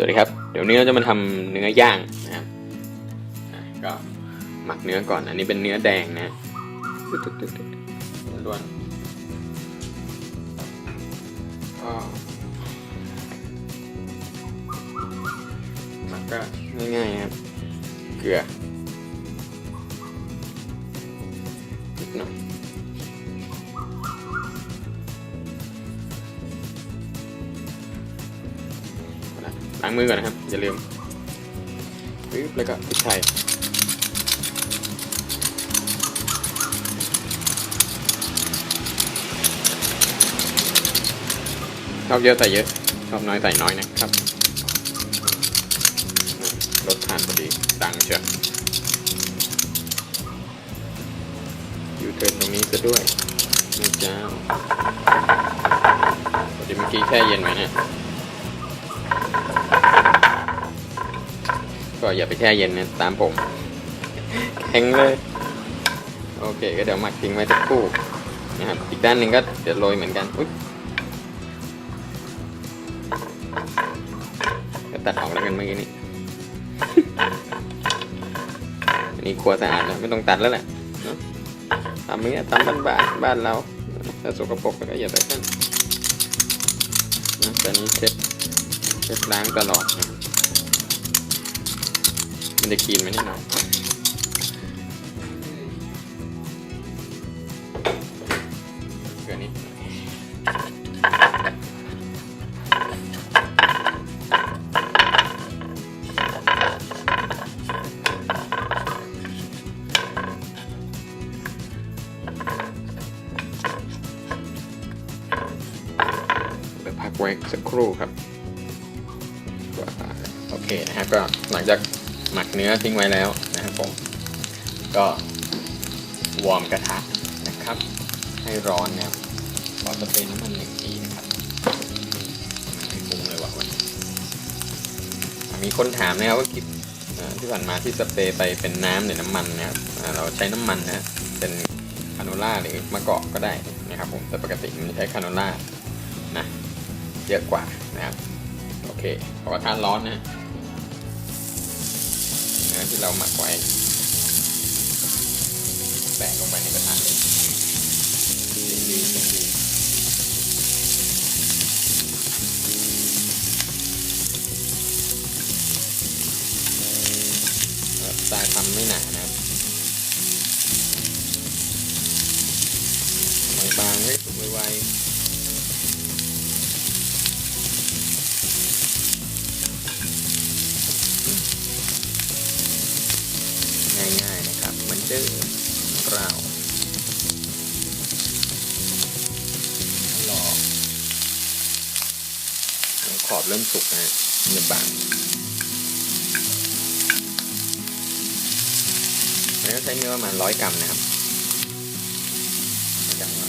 วัสดีครับ เดี๋ยวนี้เราจะมาทำเนื้อย่างนะครับก็หมักเนื้อก่อน อันนี้เป็นเนื้อแดงนะตึกตึกตึกล้วนหมักก็ง่ายๆครับ เกลือ ล้างมือก่อนนะครับ อย่าลืมปึ๊บแล้วก็พริกไทยชอบเยอะใส่เยอะ ชอบน้อยใส่น้อยนะครับรสทานพอดีดังเชียวอยู่เทินตรงนี้ซะด้วยนะเจ้าพอดีเมื่อกี้แช่เย็นไว้เนี่ย อย่าไปแช่เย็นนะตามผมแข็งเลย โอเค ก็เดี๋ยวหมักทิ้งไว้สักครู่นะครับอีกด้านหนึ่งก็เดี๋ยวโรยเหมือนกันอุ๊ยก็ตัดออกแล้วกันเมื่อกี้นี้อันนี้ครัวสะอาดแล้วไม่ต้องตัดแล้วแหละทำอย่างเงี้ยทำบ้านบ้านบ้านเราถ้าสกปรกก็อย่าไปนั่นนะแต่นี้เช็ดเช็ดล้างตลอดนะ มันจะคีนไหมนิดหน่อยเกลือนิดหน่อยเดี๋ยวพักไว้สักครู่ครับ โอเคนะครับก็หลังจาก หมักเนื้อทิ้งไว้แล้วนะครับผม ก็วอร์มกระทะนะครับ ให้ร้อนนะครับขอสเปรย์น้ำมันหนึ่งทีนะครับไม่ปรุงเลยว่ะวันนี้มีคนถามนะครับว่าคลิปที่ผ่านมาที่สเปรย์ไปเป็นน้ำหรือน้ำมันนะครับอ่าเราใช้น้ำมันนะเป็นคาโนล่าหรือมะกอกก็ได้นะครับผมแต่ปกติมันใช้คาโนล่านะเยอะกว่านะครับโอเคขอกระทะร้อนนะ ที่เราหมักไว้แตะลงไปในกระทะเลยดีดีดีสไตล์ทำไม่หนานะครับบางๆให้สุกไวๆ นะครับเหมันเดิมเรารอขอบเริ่มสุกนะเนื้อบางแล้วใช้เนื้อประมาณร้อยกรัมนะครับ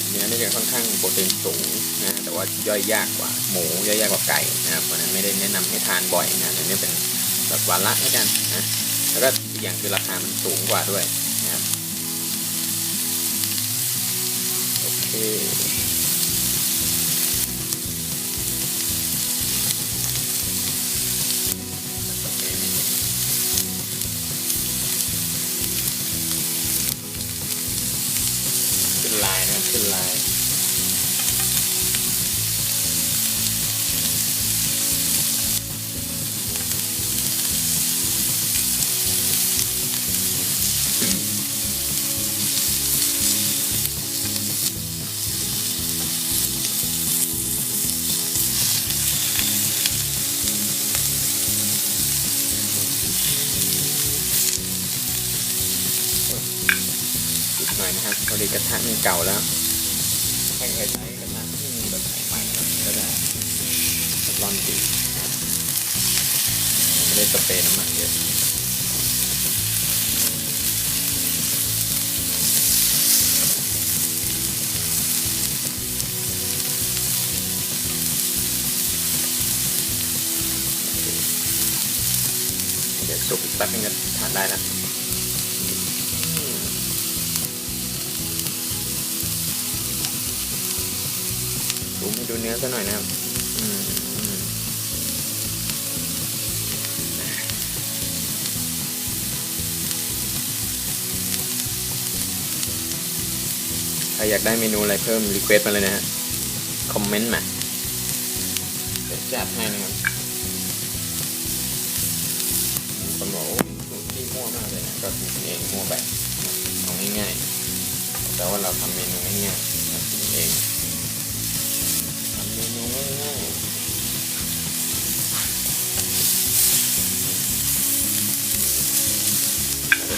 เนื้อนี่จะค่อนข้างโปรตีนสูงนะแต่ว่าย่อยยากกว่าหมูย่อยยากกว่าไก่นะครับเพราะฉะนั้นไม่ได้แนะนำให้ทานบ่อยนะอันนี้เป็นแบบวาระแล้วกันนะแล้วก็อีกอย่างคือราคามันสูงกว่าด้วย น พอดีกระทะมันเก่าแล้วไม่เคยใช้กระทะที่มันแบบใหม่ๆก็จะร้อนดีไม่ได้สเปรย์น้ำมันเยอะเดี๋ยวสุกอีกแป๊บนึงก็ทานได้แล้วูเนื้อซะหน่อยนะครับใครอยากได้เมนูอะไรเพิ่มรีเควสมาเลยนะฮะ คอมเมนต์มาเจัดให้นะครับคนบอกสูตรที่มั่วมากเลยนะ ก็คือเองมั่วแบบเอาง่ายๆแต่ว่าเราทำเมนูง่ายๆทำเอง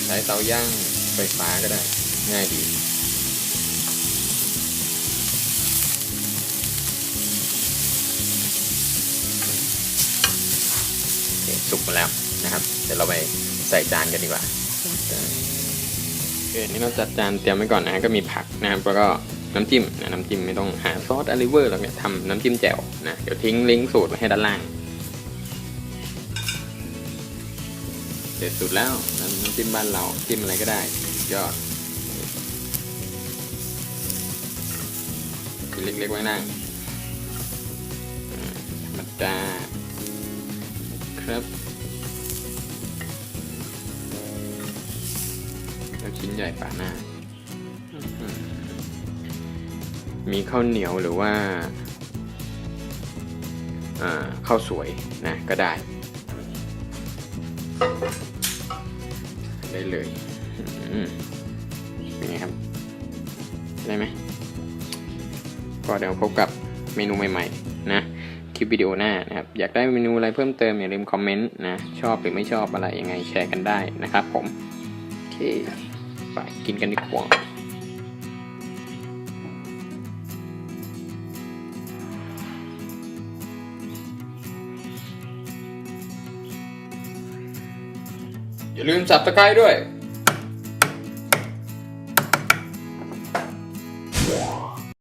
ใช้เตาย่างไฟฟ้าก็ได้ ง่ายดี สุกมาแล้วนะครับ เดี๋ยวเราไปใส่จานกันดีกว่าโอเคนี่เราจัดจานเตรียมไว้ก่อนนะฮะก็มีผักนะครับแล้วก็น้ำจิ้มนะน้ำจิ้มไม่ต้องหาซอสอลิเวอร์หรอกเนี่ยทำน้ำจิ้มแจ่วนะเดี๋ยวทิ้งลิงก์สูตรไว้ให้ด้านล่าง ร็จสุดแล้วน้ำจิ้มบ้านเราจิ้มอะไรก็ได้ยอดชิ้นเล็กๆไว้นั่งอ่าธรรมดาครับแล้วชิ้นใหญ่ป่าหน้า มีข้าวเหนียวหรือว่าอ่าข้าวสวยนะก็ได้ ได้เลยเป็นไงครับ ได้ไหม ก็เดี๋ยวพบกับเมนูใหม่ๆ นะคลิปวิดีโอหน้านะครับ อยากได้เมนูอะไรเพิ่มเติมอย่าลืมคอมเมนต์นะ ชอบหรือไม่ชอบอะไรยังไงแชร์กันได้นะครับผม โอเค ไปกินกันดีกว่า อย่าลืมสับตะไคร้ด้วย